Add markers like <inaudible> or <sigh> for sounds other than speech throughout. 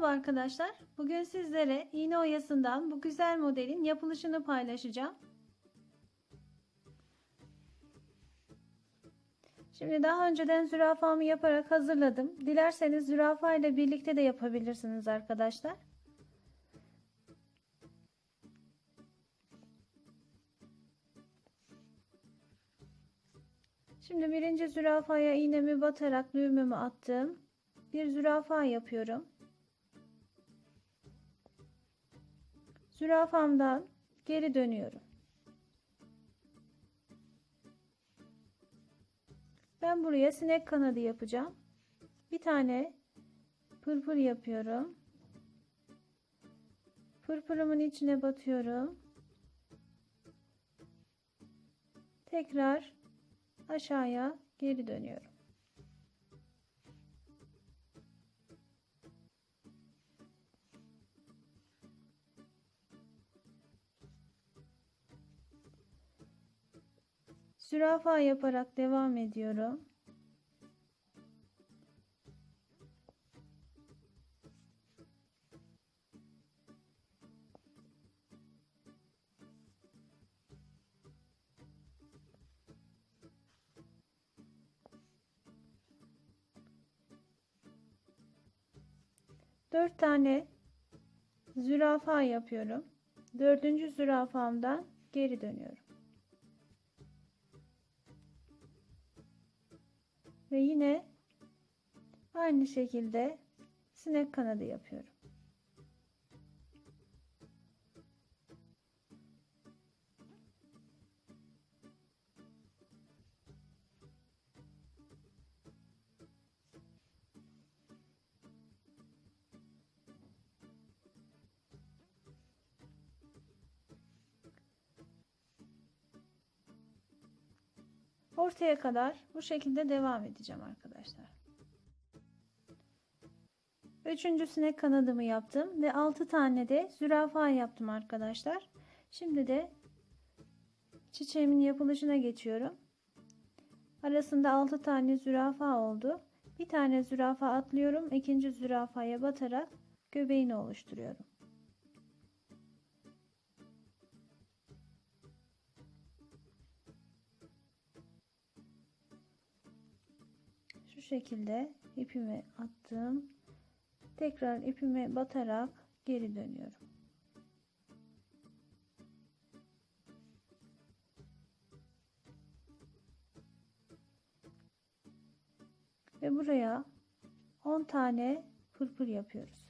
Merhaba arkadaşlar. Bugün sizlere iğne oyasından bu güzel modelin yapılışını paylaşacağım. Şimdi daha önceden zürafamı yaparak hazırladım. Dilerseniz zürafa ile birlikte de yapabilirsiniz arkadaşlar. Şimdi birinci zürafaya iğnemi batarak düğümümü attım. Bir zürafa yapıyorum. Zürafamdan geri dönüyorum. Ben buraya sinek kanadı yapacağım. Bir tane pırpır yapıyorum. Pırpırımın içine batıyorum. Tekrar aşağıya geri dönüyorum. Zürafa yaparak devam ediyorum. Dört tane zürafa yapıyorum. Dördüncü zürafamdan geri dönüyorum. Ve yine aynı şekilde sinek kanadı yapıyorum. Ortaya kadar bu şekilde devam edeceğim arkadaşlar. Üçüncü sinek kanadımı yaptım ve 6 tane de zürafa yaptım arkadaşlar. Şimdi de çiçeğimin yapılışına geçiyorum. Arasında 6 tane zürafa oldu. Bir tane zürafa atlıyorum. ikinci zürafaya batarak göbeğini oluşturuyorum. Şekilde ipimi attım. Tekrar ipime batarak geri dönüyorum. Ve buraya 10 tane pırpır yapıyoruz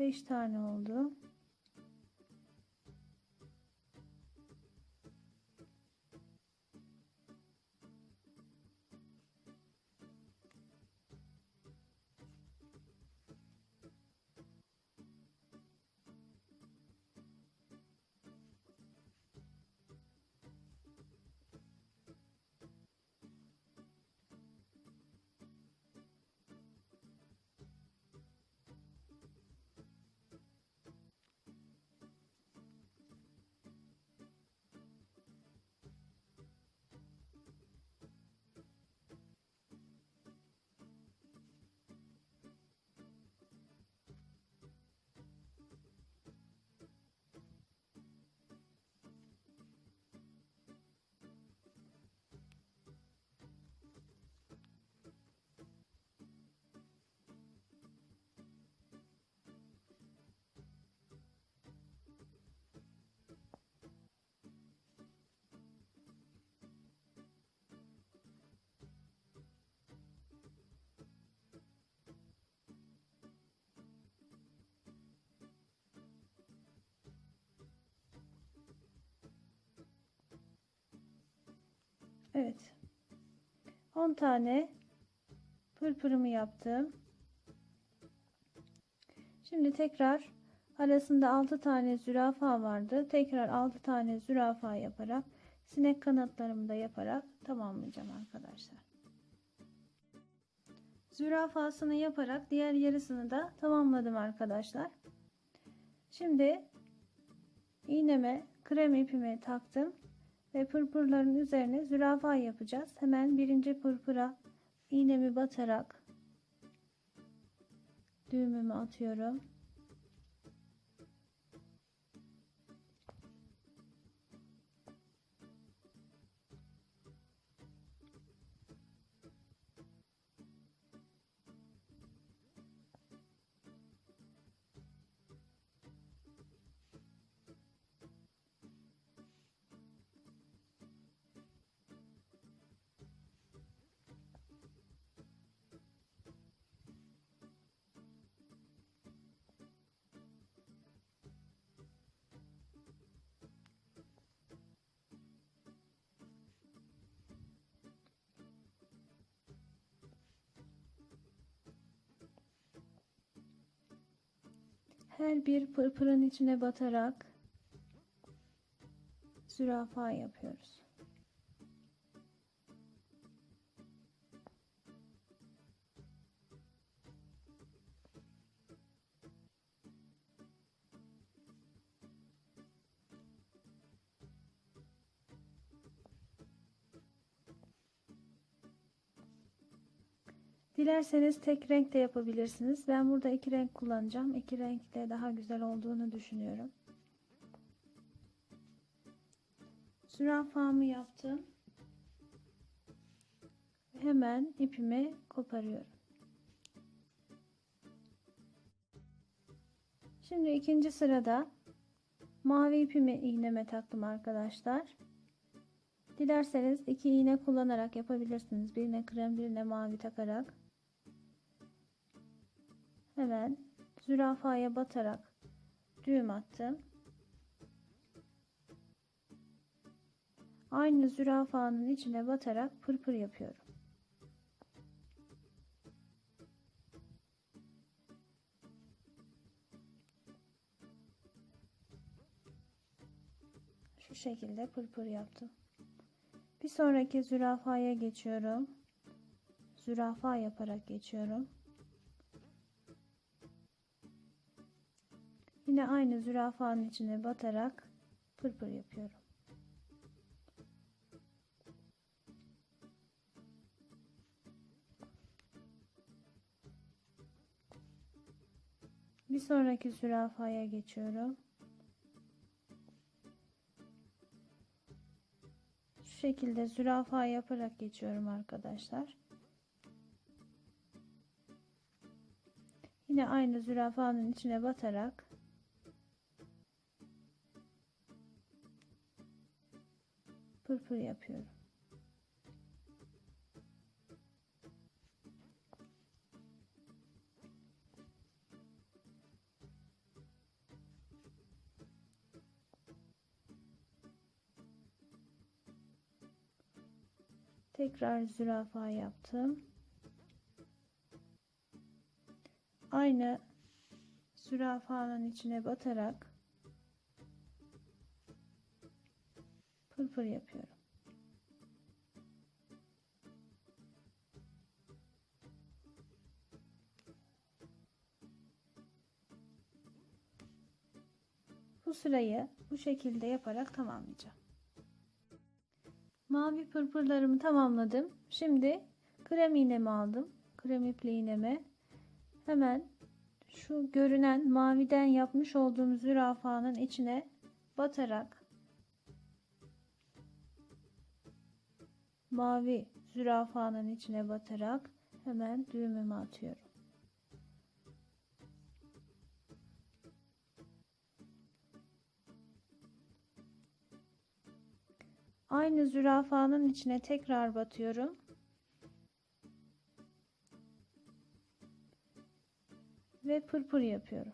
Beş tane oldu. Evet. 10 tane pırpırımı yaptım. Şimdi tekrar arasında 6 tane zürafa vardı. Tekrar 6 tane zürafa yaparak sinek kanatlarımı da yaparak tamamlayacağım arkadaşlar. Zürafasını yaparak diğer yarısını da tamamladım arkadaşlar. Şimdi iğneme krem ipimi taktım ve pırpırların üzerine zürafa yapacağız. Hemen birinci pırpıra iğnemi batarak düğümümü atıyorum. Her bir pırpırın içine batarak zürafa yapıyoruz. Dilerseniz tek renk de yapabilirsiniz. Ben burada iki renk kullanacağım. İki renkle daha güzel olduğunu düşünüyorum. Zürafamı yaptım. Hemen ipimi koparıyorum. Şimdi ikinci sırada mavi ipimi iğneme taktım arkadaşlar. Dilerseniz iki iğne kullanarak yapabilirsiniz. Birine krem birine mavi takarak. Hemen zürafaya batarak düğüm attım. Aynı zürafanın içine batarak pırpır yapıyorum. Şu şekilde pırpır yaptım. Bir sonraki zürafaya geçiyorum. Zürafa yaparak geçiyorum. Yine aynı zürafanın içine batarak pırpır yapıyorum. Bir sonraki zürafaya geçiyorum. Şu şekilde zürafa yaparak geçiyorum arkadaşlar. Yine aynı zürafanın içine batarak pırpır yapıyorum. Tekrar zürafa yaptım. Aynı zürafanın içine batarak pırpır yapıyorum. Bu sırayı bu şekilde yaparak tamamlayacağım. Mavi pırpırlarımı tamamladım. Şimdi krem iğnemi aldım. Krem ipli iğneme hemen şu görünen maviden yapmış olduğum zürafanın içine batarak mavi zürafanın içine batarak hemen düğümümü atıyorum. Aynı zürafanın içine tekrar batıyorum. Ve pırpır yapıyorum.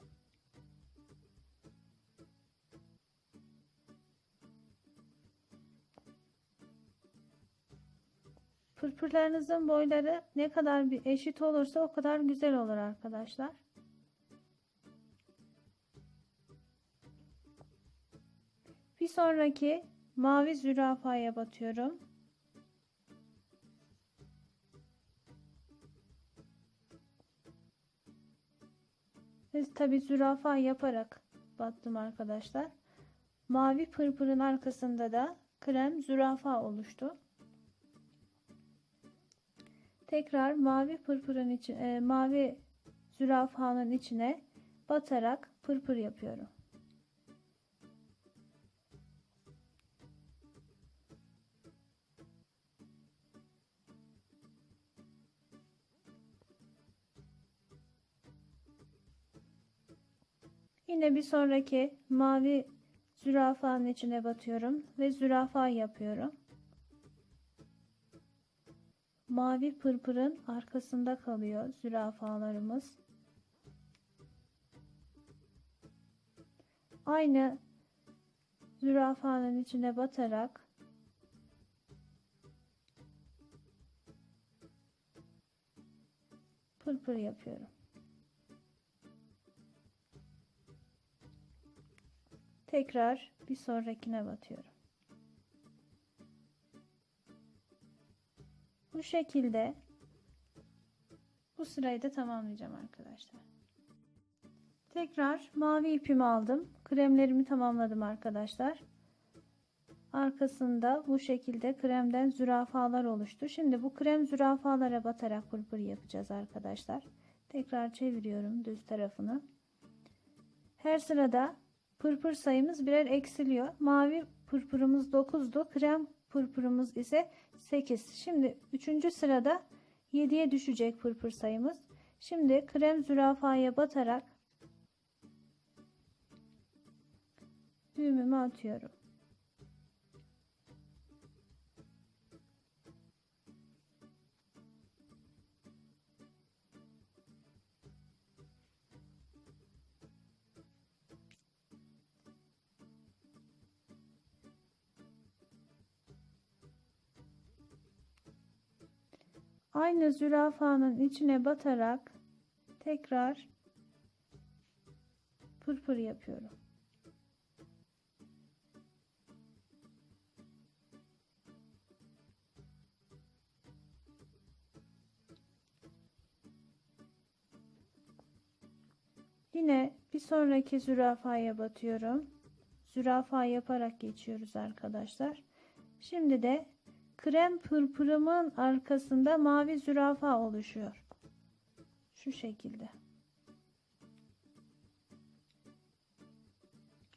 Pırpırlarınızın boyları ne kadar bir eşit olursa o kadar güzel olur arkadaşlar. Bir sonraki mavi zürafaya batıyorum. Ve tabi zürafa yaparak battım arkadaşlar. Mavi pırpırın arkasında da krem zürafa oluştu. Tekrar mavi pırpırın için e, mavi zürafanın içine batarak pırpır yapıyorum. Yine bir sonraki mavi zürafanın içine batıyorum ve zürafa yapıyorum. Mavi pırpırın arkasında kalıyor zürafalarımız. Aynı zürafanın içine batarak pırpır yapıyorum. Tekrar bir sonrakine batıyorum. Bu şekilde bu sırayı da tamamlayacağım arkadaşlar. Tekrar mavi ipimi aldım. Kremlerimi tamamladım arkadaşlar. Arkasında bu şekilde kremden zürafalar oluştu. Şimdi bu krem zürafalara batarak pırpır yapacağız arkadaşlar. Tekrar çeviriyorum düz tarafını. Her sırada pırpır sayımız birer eksiliyor. Mavi pırpırımız 9'du. Krem pırpırımız ise 8. Şimdi 3. sırada 7'ye düşecek pırpır sayımız. Şimdi krem zürafaya batarak düğümümü atıyorum. Aynı zürafanın içine batarak tekrar pırpır yapıyorum. Yine bir sonraki zürafaya batıyorum. Zürafa yaparak geçiyoruz arkadaşlar. Şimdi de krem pırpırımın arkasında mavi zürafa oluşuyor. Şu şekilde.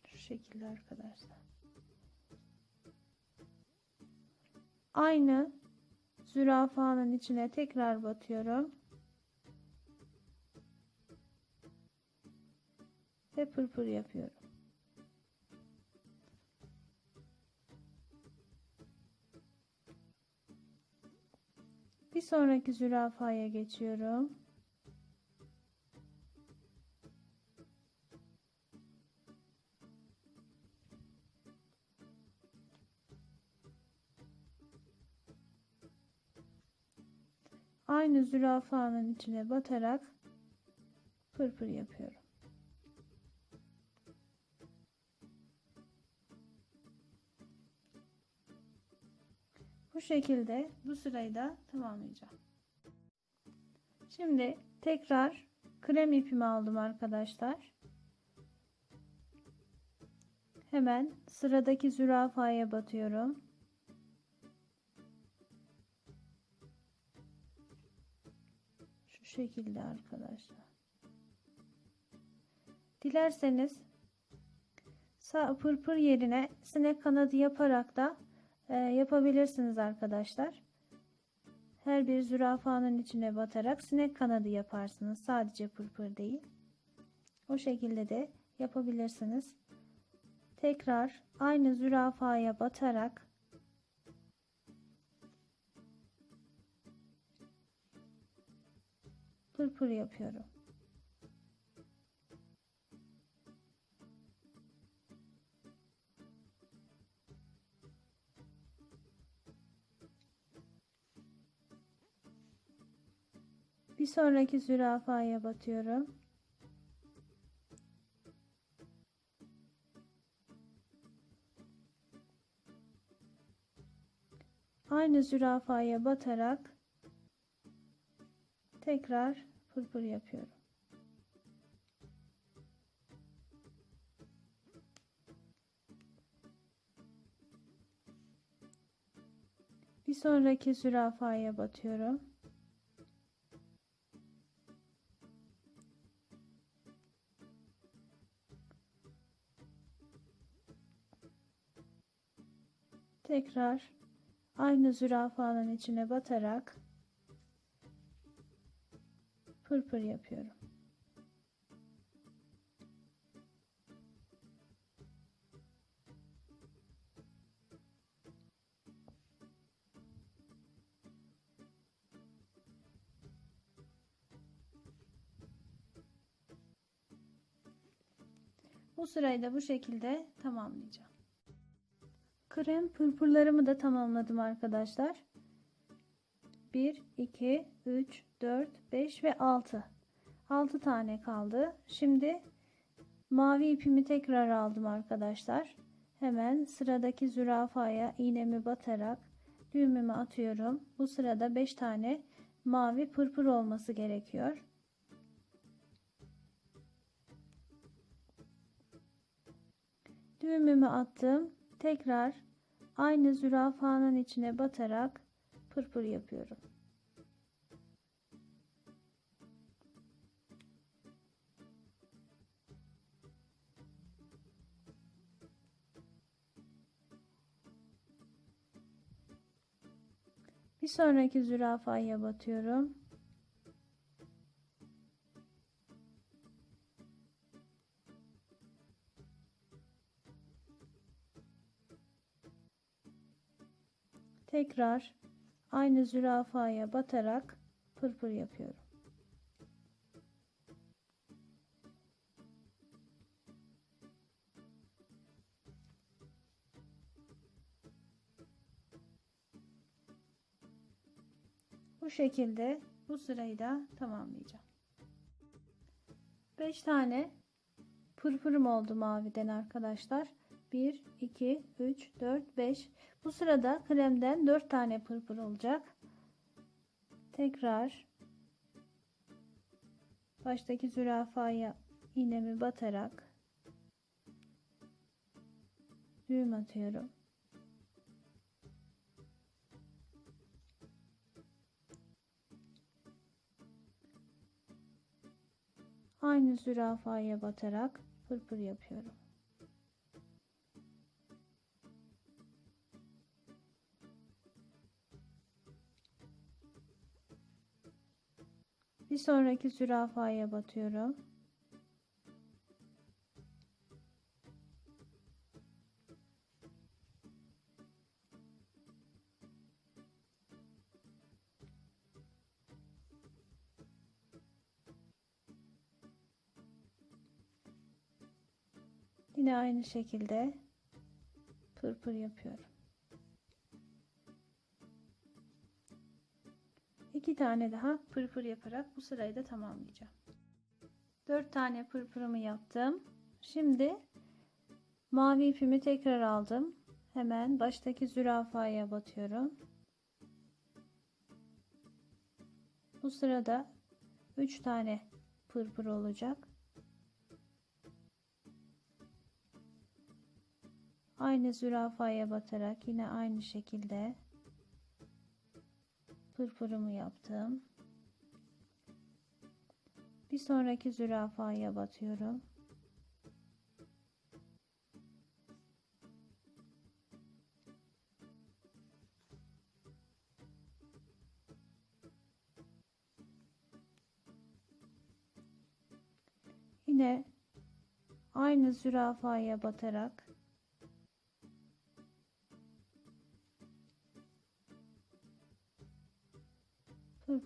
Şu şekilde arkadaşlar. Aynı zürafanın içine tekrar batıyorum. Ve pırpır yapıyorum. Bir sonraki zürafaya geçiyorum. Aynı zürafanın içine batarak pırpır yapıyorum. Şekilde bu sırayı da tamamlayacağım. Şimdi tekrar krem ipimi aldım arkadaşlar. Hemen sıradaki zürafaya batıyorum. Şu şekilde arkadaşlar. Dilerseniz sağ pırpır yerine sinek kanadı yaparak da e, yapabilirsiniz arkadaşlar. Her bir zürafanın içine batarak sinek kanadı yaparsınız. Sadece pırpır değil. O şekilde de yapabilirsiniz. Tekrar aynı zürafaya batarak pırpır yapıyorum. Bir sonraki zürafaya batıyorum. Aynı zürafaya batarak tekrar pırpır yapıyorum. Bir sonraki zürafaya batıyorum. Tekrar aynı zürafanın içine batarak pırpır yapıyorum. Bu sırayı da bu şekilde tamamlayacağım. Krem pırpırlarımı da tamamladım arkadaşlar. 1, 2, 3, 4, 5 ve 6. 6 tane kaldı. Şimdi mavi ipimi tekrar aldım arkadaşlar. Hemen sıradaki zürafaya iğnemi batarak düğümümü atıyorum. Bu sırada 5 tane mavi pırpır olması gerekiyor. Düğümümü attım. Tekrar aynı zürafanın içine batarak pırpır yapıyorum. Bir sonraki zürafaya batıyorum. Tekrar aynı zürafaya batarak pırpır yapıyorum. Bu şekilde bu sırayı da tamamlayacağım. 5 tane pırpırım oldu maviden arkadaşlar. 1, 2, 3, 4, 5. Bu sırada kremden 4 tane pırpır olacak. Tekrar baştaki zürafaya iğnemi batarak düğüm atıyorum. Aynı zürafaya batarak pırpır yapıyorum. Bir sonraki zürafaya batıyorum. Yine aynı şekilde pırpır yapıyorum. İki tane daha pırpır yaparak bu sırayı da tamamlayacağım. Dört tane pırpırımı yaptım. Şimdi mavi ipimi tekrar aldım. Hemen baştaki zürafaya batıyorum. Bu sırada üç tane pırpır olacak. Aynı zürafaya batarak yine aynı şekilde pırpırımı yaptım. Bir sonraki zürafaya batıyorum. Yine aynı zürafaya batarak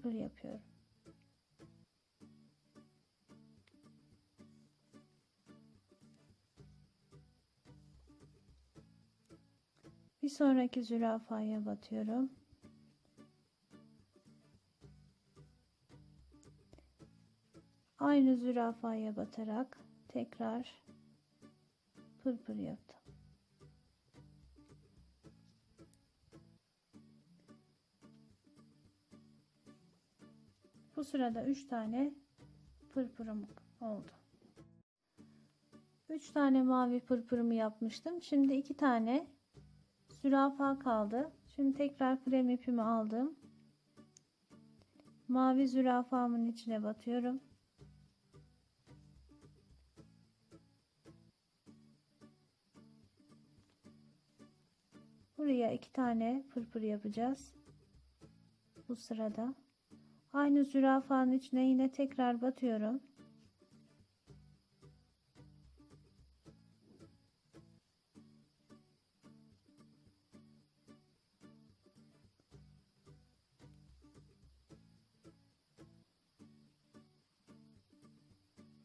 pırpır yapıyorum. Bir sonraki zürafaya batıyorum. aynı zürafaya batarak tekrar pırpır yaptım. Bu sırada 3 tane pırpırım oldu. 3 tane mavi pırpırımı yapmıştım. Şimdi 2 tane zürafa kaldı. Şimdi tekrar krem ipimi aldım. Mavi zürafamın içine batıyorum. Buraya iki tane pırpır yapacağız. Bu sırada aynı zürafanın içine yine tekrar batıyorum.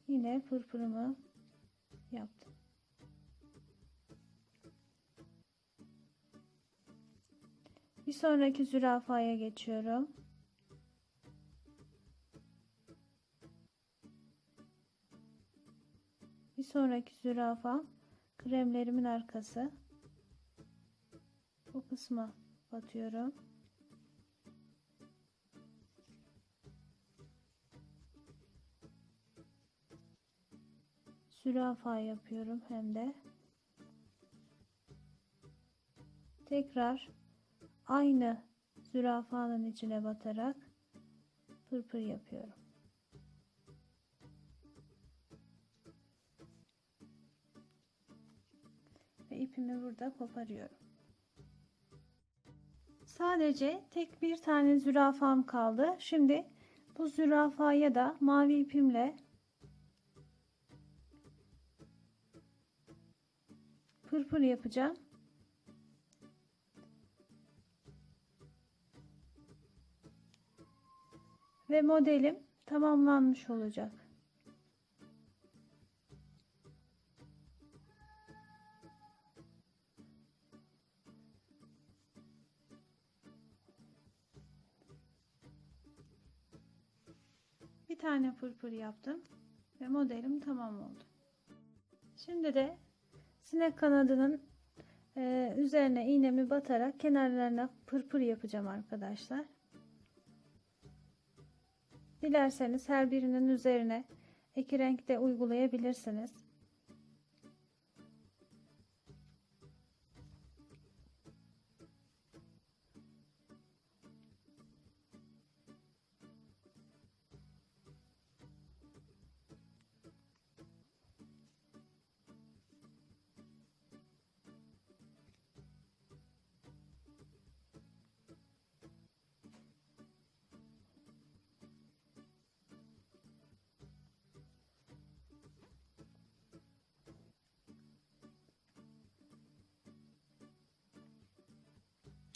Yine pırpırımı yaptım. Bir sonraki zürafaya geçiyorum. Sonraki zürafa kremlerimin arkası. Bu kısma batıyorum. Zürafa yapıyorum hem de. Tekrar aynı zürafanın içine batarak pırpır yapıyorum. İpimi burada koparıyorum. Sadece tek bir tane zürafam kaldı. Şimdi bu zürafaya da mavi ipimle pırpır yapacağım. Ve modelim tamamlanmış olacak. Bir tane pırpır yaptım ve modelim tamam oldu. Şimdi de sinek kanadının e, üzerine iğnemi batarak kenarlarına pırpır yapacağım arkadaşlar. Dilerseniz her birinin üzerine iki renk de uygulayabilirsiniz.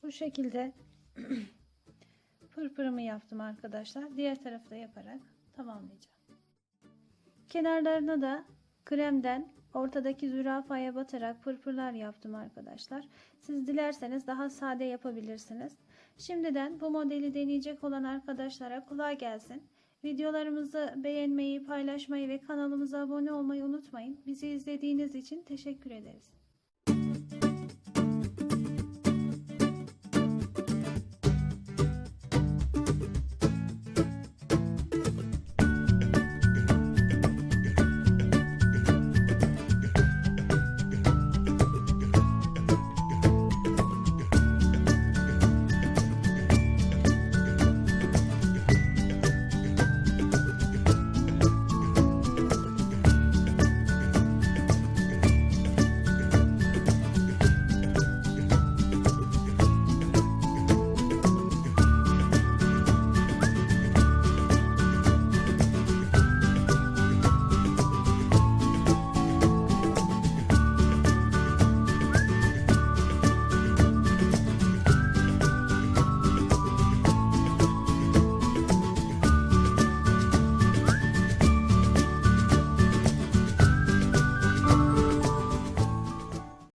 Bu şekilde <clears throat> pırpırımı yaptım arkadaşlar. Diğer tarafta yaparak tamamlayacağım. Kenarlarına da kremden ortadaki zürafaya batarak pırpırlar yaptım arkadaşlar. Siz dilerseniz daha sade yapabilirsiniz. Şimdiden bu modeli deneyecek olan arkadaşlara kolay gelsin. Videolarımızı beğenmeyi, paylaşmayı ve kanalımıza abone olmayı unutmayın. Bizi izlediğiniz için teşekkür ederiz.